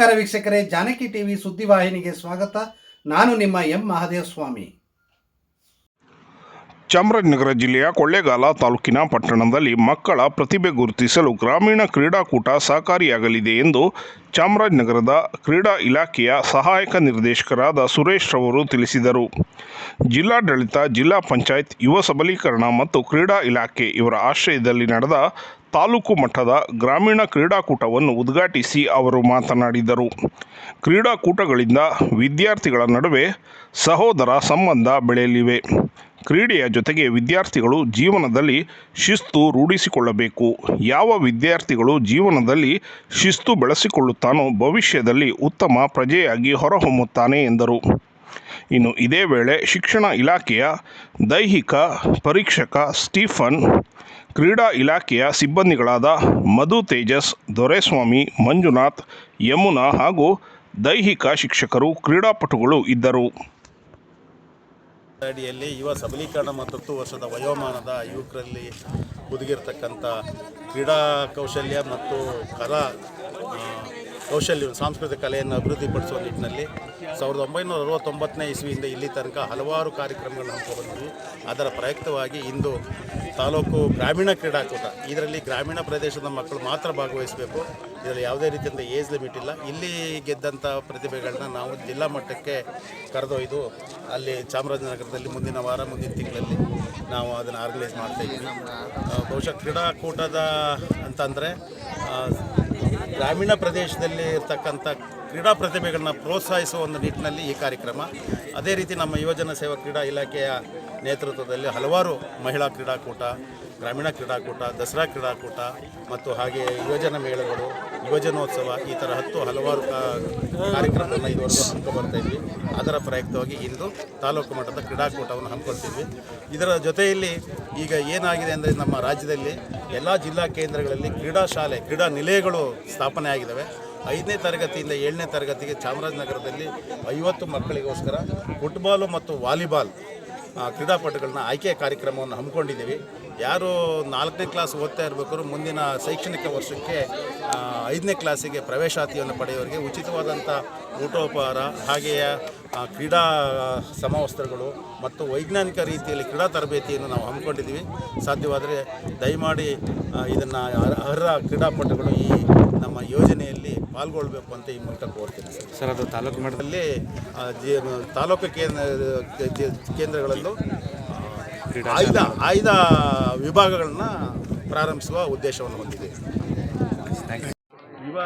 ನಮಸ್ಕಾರ ವೀಕ್ಷಕರೇ, ಜಾನಕಿ ಟಿವಿ ಸುದ್ದಿವಾಹಿನಿಗೆ ಸ್ವಾಗತ. ನಾನು ನಿಮ್ಮ ಎಂ ಮಹಾದೇವ ಸ್ವಾಮಿ ಚಾಮರಾಜನಗರ ಜಿಲ್ಲೆಯ ಕೊಳ್ಳೇಗಾಲ ತಾಲೂಕಿನ ಪಟ್ಟಣದಲ್ಲಿ ಮಕ್ಕಳ ಪ್ರತಿಭೆ ಗುರುತಿಸಲು ಗ್ರಾಮೀಣ ಕ್ರೀಡಾಕೂಟ ಸಹಕಾರಿಯಾಗಲಿದೆ ಎಂದು ಚಾಮರಾಜನಗರದ ಕ್ರೀಡಾ ಇಲಾಖೆಯ ಸಹಾಯಕ ನಿರ್ದೇಶಕರಾದ ಸುರೇಶ್ ರವರು ತಿಳಿಸಿದರು. ಜಿಲ್ಲಾಡಳಿತ, ಜಿಲ್ಲಾ ಪಂಚಾಯತ್, ಯುವ ಸಬಲೀಕರಣ ಮತ್ತು ಕ್ರೀಡಾ ಇಲಾಖೆ ಇವರ ಆಶ್ರಯದಲ್ಲಿ ನಡೆದ ತಾಲೂಕು ಮಟ್ಟದ ಗ್ರಾಮೀಣ ಕ್ರೀಡಾಕೂಟವನ್ನು ಉದ್ಘಾಟಿಸಿ ಅವರು ಮಾತನಾಡಿದರು. ಕ್ರೀಡಾಕೂಟಗಳಿಂದ ವಿದ್ಯಾರ್ಥಿಗಳ ನಡುವೆ ಸಹೋದರ ಸಂಬಂಧ ಬೆಳೆಯಲಿವೆ. ಕ್ರೀಡೆಯ ಜೊತೆಗೆ ವಿದ್ಯಾರ್ಥಿಗಳು ಜೀವನದಲ್ಲಿ ಶಿಸ್ತು ರೂಢಿಸಿಕೊಳ್ಳಬೇಕು. ಯಾವ ವಿದ್ಯಾರ್ಥಿಗಳು ಜೀವನದಲ್ಲಿ ಶಿಸ್ತು ಬೆಳೆಸಿಕೊಳ್ಳುತ್ತಾನೋ ಭವಿಷ್ಯದಲ್ಲಿ ಉತ್ತಮ ಪ್ರಜೆಯಾಗಿ ಹೊರಹೊಮ್ಮುತ್ತಾನೆ ಎಂದರು. ಇನ್ನು ಇದೇ ವೇಳೆ ಶಿಕ್ಷಣ ಇಲಾಖೆಯ ದೈಹಿಕ ಪರೀಕ್ಷಕ ಸ್ಟೀಫನ್, ಕ್ರೀಡಾ ಇಲಾಖೆಯ ಸಿಬ್ಬಂದಿಗಳಾದ ಮಧು ತೇಜಸ್, ದೊರೆಸ್ವಾಮಿ, ಮಂಜುನಾಥ್, ಯಮುನಾ ಹಾಗೂ ದೈಹಿಕ ಶಿಕ್ಷಕರು ಕ್ರೀಡಾಪಟುಗಳು ಇದ್ದರು. ಅಡಿಯಲ್ಲಿ ಯುವ ಸಬಲೀಕರಣ ಮತ್ತು ಹತ್ತು ವರ್ಷದ ವಯೋಮಾನದ ಯುವಕರಲ್ಲಿ ಹುದುಗಿರ್ತಕ್ಕಂಥ ಕ್ರೀಡಾ ಕೌಶಲ್ಯ ಮತ್ತು ಕಲಾ ಕೌಶಲ್ಯ ಸಾಂಸ್ಕೃತಿಕ ಕಲೆಯನ್ನು ಅಭಿವೃದ್ಧಿಪಡಿಸುವ ನಿಟ್ಟಿನಲ್ಲಿ ಸಾವಿರದ ಒಂಬೈನೂರ ಅರವತ್ತೊಂಬತ್ತನೇ ಇಸ್ವಿಯಿಂದ ಇಲ್ಲಿ ತನಕ ಹಲವಾರು ಕಾರ್ಯಕ್ರಮಗಳನ್ನು ಹಮ್ಮಿಕೊಂಡಿದ್ವಿ. ಅದರ ಪ್ರಯುಕ್ತವಾಗಿ ಇಂದು ತಾಲೂಕು ಗ್ರಾಮೀಣ ಕ್ರೀಡಾಕೂಟ, ಇದರಲ್ಲಿ ಗ್ರಾಮೀಣ ಪ್ರದೇಶದ ಮಕ್ಕಳು ಮಾತ್ರ ಭಾಗವಹಿಸಬೇಕು. ಇದರಲ್ಲಿ ಯಾವುದೇ ರೀತಿಯಿಂದ ಏಜ್ ಲಿಮಿಟ್ ಇಲ್ಲ. ಇಲ್ಲಿ ಗೆದ್ದಂಥ ಪ್ರತಿಭೆಗಳನ್ನ ನಾವು ಜಿಲ್ಲಾ ಮಟ್ಟಕ್ಕೆ ಕರೆದೊಯ್ದು ಅಲ್ಲಿ ಚಾಮರಾಜನಗರದಲ್ಲಿ ಮುಂದಿನ ವಾರ, ಮುಂದಿನ ತಿಂಗಳಲ್ಲಿ ನಾವು ಅದನ್ನು ಆರ್ಗನೈಸ್ ಮಾಡ್ತಾ ಇದ್ದೀವಿ. ಬಹುಶಃ ಕ್ರೀಡಾಕೂಟದ ಅಂತಂದರೆ ಗ್ರಾಮೀಣ ಪ್ರದೇಶದಲ್ಲಿ ಇರ್ತಕ್ಕಂಥ ಕ್ರೀಡಾ ಪ್ರತಿಭೆಗಳನ್ನ ಪ್ರೋತ್ಸಾಹಿಸುವ ಒಂದು ನಿಟ್ಟಿನಲ್ಲಿ ಈ ಕಾರ್ಯಕ್ರಮ. ಅದೇ ರೀತಿ ನಮ್ಮ ಯುವಜನ ಸೇವಾ ಕ್ರೀಡಾ ಇಲಾಖೆಯ ನೇತೃತ್ವದಲ್ಲಿ ಹಲವಾರು ಮಹಿಳಾ ಕ್ರೀಡಾಕೂಟ, ಗ್ರಾಮೀಣ ಕ್ರೀಡಾಕೂಟ, ದಸರಾ ಕ್ರೀಡಾಕೂಟ ಮತ್ತು ಹಾಗೆ ಯುವಜನ ಮೇಳಗಳು, ಯುವಜನೋತ್ಸವ ಈ ಥರ ಹತ್ತು ಹಲವಾರು ಕಾರ್ಯಕ್ರಮವನ್ನು ಇದುವರೆಗೂ ಹಮ್ಮಿಕೊಂಡು ಇದ್ವಿ. ಅದರ ಪ್ರಯುಕ್ತವಾಗಿ ಇಂದು ತಾಲೂಕು ಮಟ್ಟದ ಕ್ರೀಡಾಕೂಟವನ್ನು ಹಮ್ಮಿಕೊಳ್ತಿದ್ವಿ. ಇದರ ಜೊತೆಯಲ್ಲಿ ಈಗ ಏನಾಗಿದೆ ಅಂದರೆ ನಮ್ಮ ರಾಜ್ಯದಲ್ಲಿ ಎಲ್ಲ ಜಿಲ್ಲಾ ಕೇಂದ್ರಗಳಲ್ಲಿ ಕ್ರೀಡಾ ಶಾಲೆ, ಕ್ರೀಡಾ ನಿಲಯಗಳು ಸ್ಥಾಪನೆ ಆಗಿದ್ದಾವೆ ಐದನೇ ತರಗತಿಯಿಂದ ಏಳನೇ ತರಗತಿಗೆ ಚಾಮರಾಜನಗರದಲ್ಲಿ ಐವತ್ತು ಮಕ್ಕಳಿಗೋಸ್ಕರ ಫುಟ್ಬಾಲು ಮತ್ತು ವಾಲಿಬಾಲ್ ಕ್ರೀಡಾಪಟುಗಳನ್ನ ಆಯ್ಕೆ ಕಾರ್ಯಕ್ರಮವನ್ನು ಹಮ್ಮಿಕೊಂಡಿದ್ದೀವಿ. ಯಾರು ನಾಲ್ಕನೇ ಕ್ಲಾಸ್ ಓದ್ತಾ ಇರಬೇಕಾದ್ರೂ ಮುಂದಿನ ಶೈಕ್ಷಣಿಕ ವರ್ಷಕ್ಕೆ ಐದನೇ ಕ್ಲಾಸಿಗೆ ಪ್ರವೇಶಾತಿಯನ್ನು ಪಡೆಯೋರಿಗೆ ಉಚಿತವಾದಂಥ ಊಟೋಪಹಾರ, ಹಾಗೆಯೇ ಕ್ರೀಡಾ ಸಮವಸ್ತ್ರಗಳು ಮತ್ತು ವೈಜ್ಞಾನಿಕ ರೀತಿಯಲ್ಲಿ ಕ್ರೀಡಾ ತರಬೇತಿಯನ್ನು ನಾವು ಹಮ್ಮಿಕೊಂಡಿದ್ದೀವಿ. ಸಾಧ್ಯವಾದರೆ ದಯಮಾಡಿ ಇದನ್ನು ಅರ್ಹ ಕ್ರೀಡಾಪಟುಗಳು ಈ ನಮ್ಮ ಯೋಜನೆಯಲ್ಲಿ ಪಾಲ್ಗೊಳ್ಬೇಕು ಅಂತ ಈ ಮೂಲಕ ಕೋರ್ತೀನಿ. ಸರ್ ಅದು ತಾಲೂಕು ಮಟ್ಟದಲ್ಲಿ ಜಿ- ತಾಲೂಕು ಕೇಂದ್ರ ಕೇಂದ್ರಗಳಲ್ಲೂ ಆಯ್ದ ಆಯ್ದ ವಿಭಾಗಗಳನ್ನು ಪ್ರಾರಂಭಿಸುವ ಉದ್ದೇಶವನ್ನು ಹೊಂದಿದೆ ಯುವ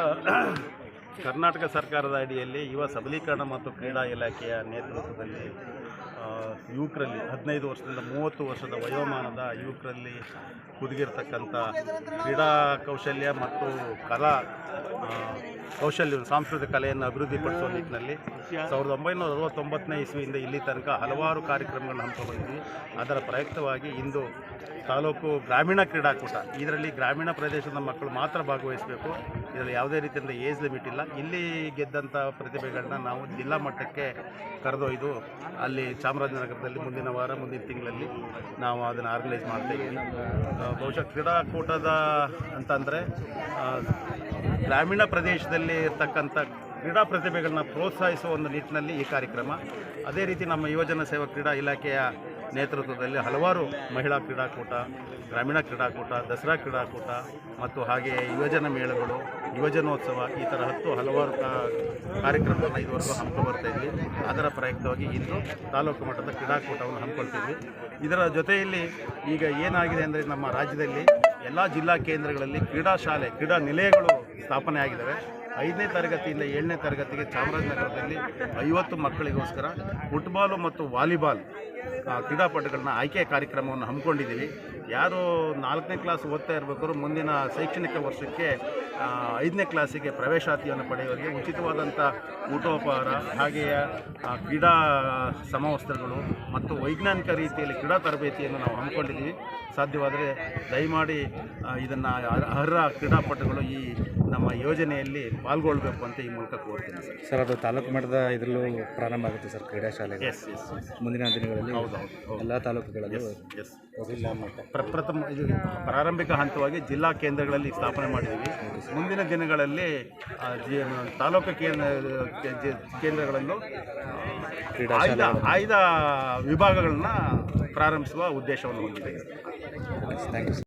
ಕರ್ನಾಟಕ ಸರ್ಕಾರದ ಅಡಿಯಲ್ಲಿ ಯುವ ಸಬಲೀಕರಣ ಮತ್ತು ಕ್ರೀಡಾ ಇಲಾಖೆಯ ನೇತೃತ್ವದಲ್ಲಿ ಯುವಕರಲ್ಲಿ ಹದಿನೈದು ವರ್ಷದಿಂದ ಮೂವತ್ತು ವರ್ಷದ ವಯೋಮಾನದ ಯುವಕರಲ್ಲಿ ಹುದುಗಿರ್ತಕ್ಕಂಥ ಕ್ರೀಡಾ ಕೌಶಲ್ಯ ಮತ್ತು ಕಲಾ ಕೌಶಲ್ಯ ಸಾಂಸ್ಕೃತಿಕ ಕಲೆಯನ್ನು ಅಭಿವೃದ್ಧಿಪಡಿಸುವ ನಿಟ್ಟಿನಲ್ಲಿ ಸಾವಿರದ ಒಂಬೈನೂರ ಅರವತ್ತೊಂಬತ್ತನೇ ಇಸ್ವಿಯಿಂದ ಇಲ್ಲಿ ತನಕ ಹಲವಾರು ಕಾರ್ಯಕ್ರಮಗಳನ್ನು ಹಮ್ಮಿಕೊಂಡಿದ್ವಿ. ಅದರ ಪ್ರಯುಕ್ತವಾಗಿ ಇಂದು ತಾಲೂಕು ಗ್ರಾಮೀಣ ಕ್ರೀಡಾಕೂಟ. ಇದರಲ್ಲಿ ಗ್ರಾಮೀಣ ಪ್ರದೇಶದ ಮಕ್ಕಳು ಮಾತ್ರ ಭಾಗವಹಿಸಬೇಕು. ಇದರಲ್ಲಿ ಯಾವುದೇ ರೀತಿಯಿಂದ ಏಜ್ ಲಿಮಿಟ್ ಇಲ್ಲ. ಇಲ್ಲಿ ಗೆದ್ದಂಥ ಪ್ರತಿಭೆಗಳನ್ನ ನಾವು ಜಿಲ್ಲಾ ಮಟ್ಟಕ್ಕೆ ಕರೆದೊಯ್ದು ಅಲ್ಲಿ ಚಾಮರಾಜನಗರದಲ್ಲಿ ಮುಂದಿನ ವಾರ, ಮುಂದಿನ ತಿಂಗಳಲ್ಲಿ ನಾವು ಅದನ್ನು ಆರ್ಗನೈಸ್ ಮಾಡ್ತೀವಿ ಬಹುಶಃ ಕ್ರೀಡಾಕೂಟದ ಅಂತಂದರೆ ಗ್ರಾಮೀಣ ಪ್ರದೇಶದಲ್ಲಿ ಇರ್ತಕ್ಕಂಥ ಕ್ರೀಡಾ ಪ್ರತಿಭೆಗಳನ್ನ ಪ್ರೋತ್ಸಾಹಿಸುವ ಒಂದು ನಿಟ್ಟಿನಲ್ಲಿ ಈ ಕಾರ್ಯಕ್ರಮ. ಅದೇ ರೀತಿ ನಮ್ಮ ಯುವಜನ ಸೇವಾ ಕ್ರೀಡಾ ಇಲಾಖೆಯ ನೇತೃತ್ವದಲ್ಲಿ ಹಲವಾರು ಮಹಿಳಾ ಕ್ರೀಡಾಕೂಟ, ಗ್ರಾಮೀಣ ಕ್ರೀಡಾಕೂಟ, ದಸರಾ ಕ್ರೀಡಾಕೂಟ ಮತ್ತು ಹಾಗೆಯೇ ಯುವಜನ ಮೇಳಗಳು, ಯುವಜನೋತ್ಸವ ಈ ಥರ ಹತ್ತು ಹಲವಾರು ಕಾರ್ಯಕ್ರಮಗಳನ್ನು ಇದುವರೆಗೂ ಹಮ್ಮಿಕೊಂಡು ಬರ್ತಾ ಇದ್ವಿ. ಅದರ ಪ್ರಯುಕ್ತವಾಗಿ ಇಂದು ತಾಲೂಕು ಮಟ್ಟದ ಕ್ರೀಡಾಕೂಟವನ್ನು ಹಮ್ಮಿಕೊಳ್ತಿದ್ವಿ. ಇದರ ಜೊತೆಯಲ್ಲಿ ಈಗ ಏನಾಗಿದೆ ಅಂದರೆ ನಮ್ಮ ರಾಜ್ಯದಲ್ಲಿ ಎಲ್ಲ ಜಿಲ್ಲಾ ಕೇಂದ್ರಗಳಲ್ಲಿ ಕ್ರೀಡಾ ಶಾಲೆ, ಕ್ರೀಡಾ ನಿಲಯಗಳು ಸ್ಥಾಪನೆ ಆಗಿದ್ದಾವೆ ಐದನೇ ತರಗತಿಯಿಂದ ಏಳನೇ ತರಗತಿಗೆ ಚಾಮರಾಜನಗರದಲ್ಲಿ ಐವತ್ತು ಮಕ್ಕಳಿಗೋಸ್ಕರ ಫುಟ್ಬಾಲು ಮತ್ತು ವಾಲಿಬಾಲ್ ಕ್ರೀಡಾಪಟುಗಳನ್ನ ಆಯ್ಕೆ ಕಾರ್ಯಕ್ರಮವನ್ನು ಹಮ್ಮಿಕೊಂಡಿದ್ದೀವಿ. ಯಾರು ನಾಲ್ಕನೇ ಕ್ಲಾಸ್ ಓದ್ತಾ ಇರಬೇಕಾದ್ರೂ ಮುಂದಿನ ಶೈಕ್ಷಣಿಕ ವರ್ಷಕ್ಕೆ ಐದನೇ ಕ್ಲಾಸಿಗೆ ಪ್ರವೇಶಾತಿಯನ್ನು ಪಡೆಯೋರಿಗೆ ಉಚಿತವಾದಂಥ ಊಟೋಪಹಾರ, ಹಾಗೆಯೇ ಕ್ರೀಡಾ ಸಮವಸ್ತ್ರಗಳು ಮತ್ತು ವೈಜ್ಞಾನಿಕ ರೀತಿಯಲ್ಲಿ ಕ್ರೀಡಾ ತರಬೇತಿಯನ್ನು ನಾವು ಹಮ್ಮಿಕೊಂಡಿದ್ದೀವಿ. ಸಾಧ್ಯವಾದರೆ ದಯಮಾಡಿ ಇದನ್ನು ಅರ್ಹ ಕ್ರೀಡಾಪಟುಗಳು ಈ ನಮ್ಮ ಯೋಜನೆಯಲ್ಲಿ ಪಾಲ್ಗೊಳ್ಬೇಕು ಅಂತ ಈ ಮೂಲಕ ಕೋರ್ತೀನಿ ಸರ್. ಸರ್ ಅದು ತಾಲೂಕು ಮಟ್ಟದ ಇದರಲ್ಲೂ ಪ್ರಾರಂಭ ಆಗುತ್ತೆ ಸರ್ ಕ್ರೀಡಾ ಶಾಲೆಗೆ ಎಸ್ ಎಸ್ ಮುಂದಿನ ದಿನಗಳಲ್ಲಿ ಹೌದು ಹೌದು ಹೌದು. ಎಲ್ಲ ತಾಲೂಕುಗಳಲ್ಲಿ ಎಸ್ ಪ್ರಪ್ರಥಮ ಇದು ಪ್ರಾರಂಭಿಕ ಹಂತವಾಗಿ ಜಿಲ್ಲಾ ಕೇಂದ್ರಗಳಲ್ಲಿ ಸ್ಥಾಪನೆ ಮಾಡಿದ್ದೀವಿ. ಮುಂದಿನ ದಿನಗಳಲ್ಲಿ ಜಿ- ತಾಲೂಕು ಕೇಂದ್ರ ಕೇಂದ್ರಗಳನ್ನು ಆಯ್ದ ಆಯ್ದ ವಿಭಾಗಗಳನ್ನ ಪ್ರಾರಂಭಿಸುವ ಉದ್ದೇಶವನ್ನು ಹೊಂದಿದೆ ಥ್ಯಾಂಕ್ ಯು